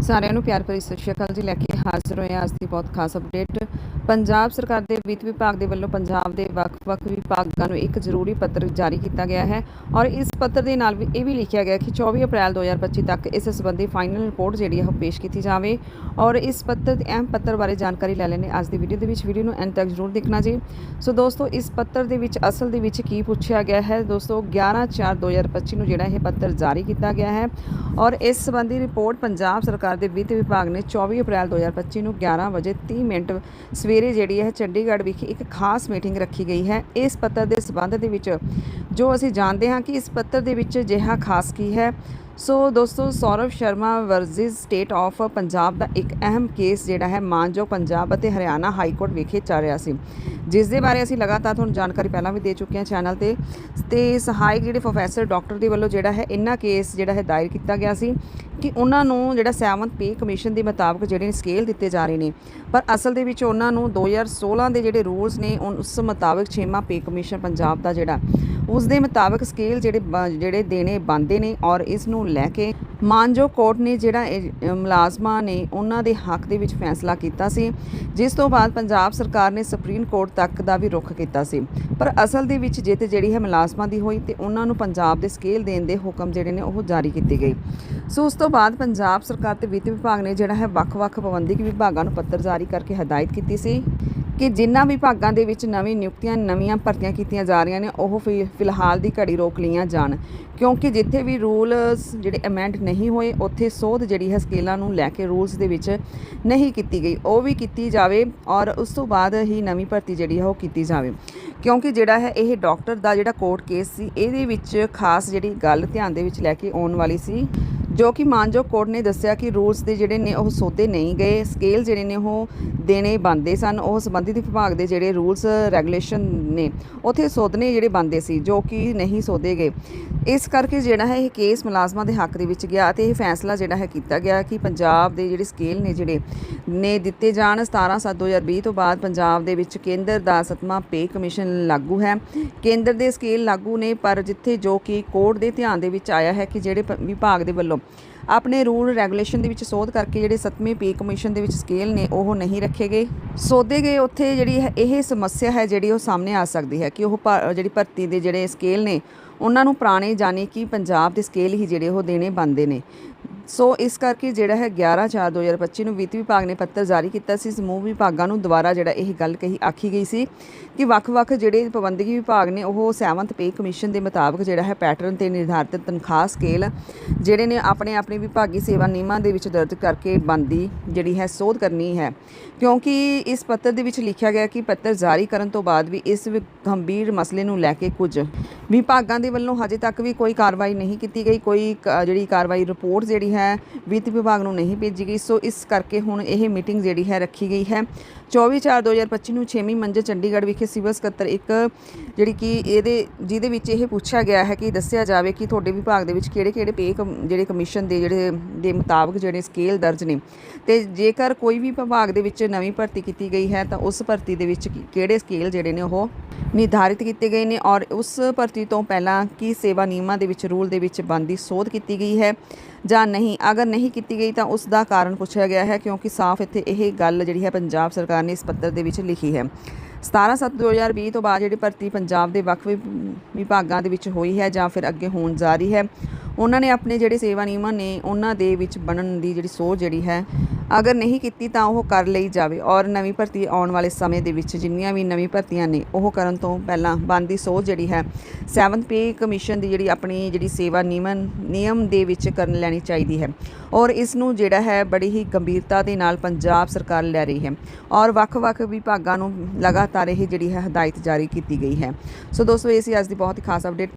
ਸਾਰਿਆਂ ਨੂੰ ਪਿਆਰ ਭਰੀ ਸਤਿ ਸ਼੍ਰੀ ਅਕਾਲ ਜੀ। ਲੈ ਕੇ ਹਾਜ਼ਰ ਹੋਏ ਹਾਂ ਅੱਜ ਦੀ ਬਹੁਤ ਖਾਸ ਅਪਡੇਟ ਪੰਜਾਬ ਸਰਕਾਰ ਦੇ ਵਿੱਤ ਵਿਭਾਗ ਦੇ ਵੱਲੋਂ ਪੰਜਾਬ ਦੇ ਵੱਖ-ਵੱਖ ਵਿਭਾਗਾਂ ਨੂੰ ਇੱਕ ਜ਼ਰੂਰੀ ਪੱਤਰ ਜਾਰੀ ਕੀਤਾ ਗਿਆ ਹੈ ਔਰ ਇਸ ਪੱਤਰ ਦੇ ਨਾਲ ਵੀ ਇਹ ਵੀ ਲਿਖਿਆ ਗਿਆ ਕਿ 24 ਅਪ੍ਰੈਲ 2025 ਤੱਕ ਇਸ ਸੰਬੰਧੀ ਫਾਈਨਲ ਰਿਪੋਰਟ ਜਿਹੜੀ ਹੈ ਉਹ ਪੇਸ਼ ਕੀਤੀ ਜਾਵੇ ਔਰ ਇਸ ਪੱਤਰ ਦੇ ਅਹਿਮ ਪੱਤਰ ਬਾਰੇ ਜਾਣਕਾਰੀ ਲੈ ਲੈਣੇ ਅੱਜ ਦੀ ਵੀਡੀਓ ਦੇ ਵਿੱਚ। ਵੀਡੀਓ ਨੂੰ ਐਂਡ ਤੱਕ ਜ਼ਰੂਰ ਦੇਖਣਾ ਜੀ। ਸੋ ਦੋਸਤੋ, ਇਸ ਪੱਤਰ ਦੇ ਵਿੱਚ, ਅਸਲ ਦੇ ਵਿੱਚ ਕੀ ਪੁੱਛਿਆ ਗਿਆ ਹੈ? ਦੋਸਤੋ 11/4/2025 ਨੂੰ ਜਿਹੜਾ ਇਹ ਪੱਤਰ ਜਾਰੀ ਕੀਤਾ ਗਿਆ ਹੈ ਔਰ ਇਸ ਸੰਬੰਧੀ ਰਿਪੋਰਟ ਪੰਜਾਬ ਸਰਕਾਰ ਦੇ ਵਿੱਤ ਵਿਭਾਗ ਨੇ 24 ਅਪ੍ਰੈਲ 2025 ਨੂੰ 11 ਵਜੇ 30 ਮਿੰਟ ਸਵੇਰੇ ਜਿਹੜੀ ਹੈ ਚੰਡੀਗੜ੍ਹ ਵਿਖੇ ਇੱਕ ਖਾਸ ਮੀਟਿੰਗ ਰੱਖੀ ਗਈ ਹੈ। ਇਸ ਪੱਤਰ ਦੇ ਸਬੰਧ ਦੇ ਵਿੱਚ ਜੋ ਅਸੀਂ ਜਾਣਦੇ ਹਾਂ ਕਿ ਇਸ ਪੱਤਰ ਦੇ ਵਿੱਚ ਅਜਿਹਾ ਖਾਸ ਕੀ ਹੈ। ਸੋ ਦੋਸਤੋ, Saurav Sharma versus state of Punjab ਦਾ ਇੱਕ ਅਹਿਮ ਕੇਸ ਜਿਹੜਾ ਹੈ ਮਾਨਜੋ ਪੰਜਾਬ ਅਤੇ ਹਰਿਆਣਾ ਹਾਈ ਕੋਰਟ ਵਿਖੇ ਚੱਲ ਰਿਹਾ ਸੀ। ਜਿਸ ਦੇ ਬਾਰੇ ਅਸੀਂ ਲਗਾਤਾਰ ਤੁਹਾਨੂੰ ਜਾਣਕਾਰੀ ਪਹਿਲਾਂ ਵੀ ਦੇ ਚੁੱਕੇ ਹਾਂ ਚੈਨਲ ਤੇ। ਤੇ ਸਹਾਇਕ ਜਿਹੜੇ ਪ੍ਰੋਫੈਸਰ, ਡਾਕਟਰ ਦੇ ਵੱਲੋਂ ਜਿਹੜਾ ਹੈ ਇੰਨਾ ਕੇਸ ਜਿਹੜਾ ਹੈ ਦਾਇਰ ਕੀਤਾ ਗਿਆ ਸੀ। ਕਿ ਉਹਨਾਂ ਨੂੰ ਜਿਹੜਾ 7th ਪੇ ਕਮਿਸ਼ਨ ਦੇ ਮੁਤਾਬਕ ਜਿਹੜੇ ਸਕੇਲ ਦਿੱਤੇ ਜਾ ਰਹੇ ਨੇ। ਪਰ ਅਸਲ ਦੇ ਵਿੱਚ ਉਹਨਾਂ ਨੂੰ 2016 ਦੇ ਜਿਹੜੇ ਰੂਲਸ ਨੇ ਉਸ ਮੁਤਾਬਕ 6ਵਾਂ ਪੇ ਕਮਿਸ਼ਨ ਪੰਜਾਬ ਦਾ ਜਿਹੜਾ, ਉਸ ਦੇ ਮੁਤਾਬਕ ਸਕੇਲ ਜਿਹੜੇ ਬ- ਜਿਹੜੇ ਦੇਣੇ ਬੰਦੇ ਨੇ ਔਰ ਇਸ ਨੂੰ ਲੈ ਕੇ ਮਾਨਜੋ ਕੋਰਟ ਨੇ ਜਿਹੜਾ ਮੁਲਾਜ਼ਮਾਂ ਨੇ ਉਹਨਾਂ ਦੇ ਹੱਕ ਦੇ ਵਿੱਚ ਫੈਸਲਾ ਕੀਤਾ ਸੀ, ਜਿਸ ਤੋਂ ਬਾਅਦ ਪੰਜਾਬ ਸਰਕਾਰ ਨੇ ਸੁਪਰੀਮ ਕੋਰਟ ਤੱਕ ਦਾ ਵੀ ਰੁਖ ਕੀਤਾ ਸੀ। ਪਰ ਅਸਲ ਦੇ ਵਿੱਚ ਜਿੱਤ ਜਿਹੜੀ ਹੈ ਮੁਲਾਜ਼ਮਾਂ ਦੀ ਹੋਈ ਤੇ ਉਹਨਾਂ ਨੂੰ ਪੰਜਾਬ ਦੇ ਸਕੇਲ ਦੇਣ ਦੇ ਹੁਕਮ ਜਿਹੜੇ ਨੇ ਉਹ ਜਾਰੀ ਕੀਤੇ ਗਏ। ਸੋ ਉਸ ਤੋਂ ਤੋਂ ਬਾਅਦ ਪੰਜਾਬ ਸਰਕਾਰ ਤੇ ਵਿੱਤ ਵਿਭਾਗ ਨੇ ਜਿਹੜਾ ਹੈ ਵੱਖ-ਵੱਖ ਪਾਬੰਦਿਕ ਵਿਭਾਗਾਂ ਨੂੰ ਪੱਤਰ ਜਾਰੀ ਕਰਕੇ ਹਦਾਇਤ ਕੀਤੀ ਸੀ ਕਿ ਜਿਨ੍ਹਾਂ ਵਿਭਾਗਾਂ ਦੇ ਵਿੱਚ ਨਵੀਂ ਨਿਯੁਕਤੀਆਂ, ਨਵੀਆਂ ਭਰਤੀਆਂ ਕੀਤੀਆਂ ਜਾ ਰਹੀਆਂ ਨੇ, ਉਹ ਫਿ- ਫਿਲਹਾਲ ਦੀ ਘੜੀ ਰੋਕ ਲਈਆਂ ਜਾਣ। ਕਿਉਂਕਿ ਜਿੱਥੇ ਵੀ ਰੂਲਸ ਜਿਹੜੇ ਅਮੈਂਡ ਨਹੀਂ ਹੋਏ, ਉੱਥੇ ਸੋਧ ਜਿਹੜੀ ਹੈ ਸਕੇਲਾਂ ਨੂੰ ਲੈ ਕੇ ਰੂਲਸ ਦੇ ਵਿੱਚ ਨਹੀਂ ਕੀਤੀ ਗਈ। ਉਹ ਵੀ ਕੀਤੀ ਜਾਵੇ ਔਰ ਉਸ ਤੋਂ ਬਾਅਦ ਹੀ ਨਵੀਂ ਭਰਤੀ ਜਿਹੜੀ ਹੈ ਉਹ ਕੀਤੀ ਜਾਵੇ। ਕਿਉਂਕਿ ਜਿਹੜਾ ਹੈ ਇਹ ਡਾਕਟਰ ਦਾ ਜਿਹੜਾ ਕੋਰਟ ਕੇਸ ਸੀ, ਇਹਦੇ ਵਿੱਚ ਖਾਸ ਜਿਹੜੀ ਗੱਲ ਧਿਆਨ ਦੇ ਵਿੱਚ ਲੈ ਕੇ ਆਉਣ ਵਾਲੀ ਸੀ ਜੋ ਕਿ ਮਾਨਜੋ ਕੋਰਟ ਨੇ ਦੱਸਿਆ ਕਿ ਰੂਲਸ ਦੇ ਜਿਹੜੇ ਨੇ ਉਹ ਸੋਧੇ ਨਹੀਂ ਗਏ। ਸਕੇਲ ਜਿਹੜੇ ਨੇ ਉਹ ਦੇਣੇ ਬੰਦੇ ਸਨ। ਉਹ ਸੰਬੰਧਿਤ ਵਿਭਾਗ ਦੇ ਜਿਹੜੇ ਰੂਲਸ ਰੈਗੂਲੇਸ਼ਨ ਨੇ, ਉਥੇ ਸੋਧਨੇ ਜਿਹੜੇ ਬੰਦੇ ਸੀ, ਜੋ ਕਿ ਨਹੀਂ ਸੋਧੇ ਗਏ। ਇਸ ਕਰਕੇ ਜਿਹੜਾ ਹੈ ਇਹ ਕੇਸ ਮੁਲਾਜ਼ਮਾਂ ਦੇ ਹੱਕ ਦੇ ਵਿੱਚ ਗਿਆ ਤੇ ਇਹ ਫੈਸਲਾ ਜਿਹੜਾ ਹੈ ਕੀਤਾ ਗਿਆ ਕਿ ਪੰਜਾਬ ਦੇ ਜਿਹੜੇ ਸਕੇਲ ਨੇ ਜਿਹੜੇ ਨੇ ਦਿੱਤੇ ਜਾਣ। 17/7/2020 ਤੋਂ ਬਾਅਦ ਪੰਜਾਬ ਦੇ ਵਿੱਚ ਕੇਂਦਰ ਦਾ ਸਤਵਾਂ ਪੇ ਕਮਿਸ਼ਨ ਲਾਗੂ ਹੈ। ਕੇਂਦਰ ਦੇ ਸਕੇਲ ਲਾਗੂ ਨੇ, ਪਰ ਜਿੱਥੇ ਜੋ ਕਿ ਕੋਰਟ ਦੇ ਧਿਆਨ ਦੇ ਵਿੱਚ ਆਇਆ ਹੈ ਕਿ ਜਿਹੜੇ ਪ- ਵਿਭਾਗ ਦੇ ਵੱਲੋਂ ਆਪਣੇ ਰੂਲ ਰੈਗੂਲੇਸ਼ਨ ਦੇ ਵਿੱਚ ਸੋਧ ਕਰਕੇ ਜਿਹੜੇ ਸੱਤਵੇਂ ਪੇ ਕਮਿਸ਼ਨ ਦੇ ਵਿੱਚ ਸਕੇਲ ਨੇ, ਉਹ ਨਹੀਂ ਰੱਖੇ ਗਏ। ਸੋਧੇ ਗਏ ਉੱਥੇ ਜਿਹੜੀ ਇਹ ਸਮੱਸਿਆ ਹੈ ਜਿਹੜੀ ਉਹ ਸਾਹਮਣੇ ਆ ਸਕਦੀ ਹੈ ਕਿ ਉਹ ਭਾ- ਜਿਹੜੀ ਭਰਤੀ ਦੇ ਜਿਹੜੇ ਸਕੇਲ ਨੇ, ਉਹਨਾਂ ਨੂੰ ਪੁਰਾਣੇ ਜਾਣੀ ਕਿ ਪੰਜਾਬ ਦੇ ਸਕੇਲ ਹੀ ਜਿਹੜੇ ਉਹ ਦੇਣੇ ਬੰਦੇ ਨੇ। ਸੋ ਇਸ ਕਰਕੇ ਜਿਹੜਾ ਹੈ 11/4/2025 ਨੂੰ ਵਿੱਤ ਵਿਭਾਗ ਨੇ ਪੱਤਰ ਜਾਰੀ ਕੀਤਾ ਸੀ। ਸਮੂਹ ਵਿਭਾਗਾਂ ਨੂੰ ਦੁਬਾਰਾ ਜਿਹੜਾ ਇਹ ਗੱਲ ਕਹੀ, ਆਖੀ ਗਈ ਸੀ ਕਿ ਵੱਖ-ਵੱਖ ਜਿਹੜੇ ਪਾਬੰਦਗੀ ਵਿਭਾਗ ਨੇ, ਉਹ 7th ਪੇ ਕਮਿਸ਼ਨ ਦੇ ਮੁਤਾਬਕ ਜਿਹੜਾ ਹੈ ਪੈਟਰਨ ਤੇ ਨਿਰਧਾਰਿਤ ਤਨਖਾਹ ਸਕੇਲ ਜਿਹੜੇ ਨੇ ਆਪਣੇ ਆਪਣੇ ਵਿਭਾਗੀ ਸੇਵਾ ਨਿਯਮਾਂ ਦੇ ਵਿੱਚ ਦਰਜ ਕਰਕੇ ਬੰਦੀ ਜਿਹੜੀ ਹੈ ਸੋਧ ਕਰਨੀ ਹੈ। ਕਿਉਂਕਿ ਇਸ ਪੱਤਰ ਦੇ ਵਿੱਚ ਲਿਖਿਆ ਗਿਆ ਕਿ ਪੱਤਰ ਜਾਰੀ ਕਰਨ ਤੋਂ ਬਾਅਦ ਵੀ ਇਸ ਵਿ- ਗੰਭੀਰ ਮਸਲੇ ਨੂੰ ਲੈ ਕੇ ਕੁਝ ਵਿਭਾਗਾਂ ਦੇ ਵੱਲੋਂ ਹਜੇ ਤੱਕ ਵੀ ਕੋਈ ਕਾਰਵਾਈ ਨਹੀਂ ਕੀਤੀ ਗਈ। ਕੋਈ ਜਿਹੜੀ ਕਾਰਵਾਈ ਰਿਪੋਰਟ ਜਿਹੜੀ ਹੈ ਵਿੱਤ ਵਿਭਾਗ ਨੂੰ ਨਹੀਂ ਭੇਜੀ ਗਈ। ਸੋ ਇਸ ਕਰਕੇ ਹੁਣ ਇਹ ਮੀਟਿੰਗ ਜਿਹੜੀ ਹੈ ਰੱਖੀ ਗਈ ਹੈ। 24/4/2025 ਨੂੰ 6ਵੀਂ ਮੰਜ਼ਿਲ ਚੰਡੀਗੜ੍ਹ ਵਿਖੇ ਸਿਵਲ ਸਕੱਤਰ ਇੱਕ ਜਿਹੜੀ ਕਿ ਇਹਦੇ, ਜਿਹਦੇ ਵਿੱਚ ਇਹ ਪੁੱਛਿਆ ਗਿਆ ਹੈ ਕਿ ਦੱਸਿਆ ਜਾਵੇ ਕਿ ਤੁਹਾਡੇ ਵਿਭਾਗ ਦੇ ਵਿੱਚ ਕਿਹੜੇ-ਕਿਹੜੇ ਪੇ ਕਮ- ਜਿਹੜੇ ਕਮਿਸ਼ਨ ਦੇ ਜਿਹੜੇ, ਦੇ ਮੁਤਾਬਕ ਜਿਹੜੇ ਸਕੇਲ ਦਰਜ ਨੇ। ਤੇ ਜੇਕਰ ਕੋਈ ਵੀ ਵਿਭਾਗ ਦੇ ਵਿੱਚ ਨਵੀਂ ਭਰਤੀ ਕੀਤੀ ਗਈ ਹੈ, ਤਾਂ ਉਸ ਭਰਤੀ ਦੇ ਵਿੱਚ ਕਿਹੜੇ ਸਕੇਲ ਜਿਹੜੇ ਨੇ ਉਹ ਨਿਰਧਾਰਿਤ ਕੀਤੇ ਗਏ ਨੇ ਔਰ ਉਸ ਭਰਤੀ ਤੋਂ ਪਹਿਲਾਂ ਕੀ ਸੇਵਾ ਨਿਯਮਾਂ ਦੇ ਵਿੱਚ, ਰੂਲ ਦੇ ਵਿੱਚ ਬੰਦੀ ਸੋਧ ਕੀਤੀ ਗਈ ਹੈ। ਜਾਂ ਨਹੀਂ, ਅਗਰ ਨਹੀਂ ਕੀਤੀ ਗਈ ਤਾਂ ਉਸ ਦਾ ਕਾਰਨ ਪੁੱਛਿਆ ਗਿਆ ਹੈ, ਕਿਉਂਕਿ ਸਾਫ਼ ਇੱਥੇ ਇਹ ਗੱਲ ਜਿਹੜੀ ਹੈ ਪੰਜਾਬ ਸਰਕਾਰ ਨੇ ਇਸ ਪੱਤਰ ਦੇ ਵਿੱਚ ਲਿਖੀ ਹੈ। 17/7/2020 ਤੋਂ ਬਾਅਦ ਜਿਹੜੀ ਭਰਤੀ ਪੰਜਾਬ ਦੇ ਵੱਖ ਵਿਭ- ਵਿਭਾਗਾਂ ਦੇ ਵਿੱਚ ਹੋਈ ਹੈ ਜਾਂ ਫਿਰ ਅੱਗੇ ਹੋਣ ਜਾ ਰਹੀ ਹੈ, ਉਹਨਾਂ ਨੇ ਆਪਣੇ ਜਿਹੜੇ ਸੇਵਾ ਨਿਯਮਾਂ ਨੇ ਉਹਨਾਂ ਦੇ ਵਿੱਚ ਬਣਨ ਦੀ ਜਿਹੜੀ ਸੋਚ ਜਿਹੜੀ ਹੈ ਅਗਰ ਨਹੀਂ ਕੀਤੀ ਤਾਂ ਉਹ ਕਰ ਲਈ ਜਾਵੇ। ਔਰ ਨਵੀਂ ਭਰਤੀ ਆਉਣ ਵਾਲੇ ਸਮੇਂ ਦੇ ਵਿੱਚ ਜਿੰਨੀਆਂ ਵੀ ਨਵੀਂ ਭਰਤੀਆਂ ਨੇ, ਉਹ ਕਰਨ ਤੋਂ ਪਹਿਲਾਂ ਬੰਦੀ ਸੋਚ ਜਿਹੜੀ ਹੈ 7th ਪੇ ਕਮਿਸ਼ਨ ਦੀ ਜਿਹੜੀ ਆਪਣੀ ਜਿਹੜੀ ਸੇਵਾ ਨਿਯਮਨ, ਨਿਯਮ ਦੇ ਵਿੱਚ ਕਰਨ ਲੈਣੀ ਚਾਹੀਦੀ ਹੈ। ਔਰ ਇਸ ਨੂੰ ਜਿਹੜਾ ਹੈ, ਬੜੀ ਹੀ ਗੰਭੀਰਤਾ ਦੇ ਨਾਲ ਪੰਜਾਬ ਸਰਕਾਰ ਲੈ ਰਹੀ ਹੈ। ਔਰ ਵੱਖ-ਵੱਖ ਵਿਭਾਗਾਂ ਨੂੰ ਲਗਾਤਾਰ ਇਹ ਜਿਹੜੀ ਹੈ ਹਦਾਇਤ ਜਾਰੀ ਕੀਤੀ ਗਈ ਹੈ। ਸੋ ਦੋਸਤੋ, ਇਹ ਸੀ ਅੱਜ ਦੀ ਬਹੁਤ ਹੀ ਖਾਸ ਅਪਡੇਟ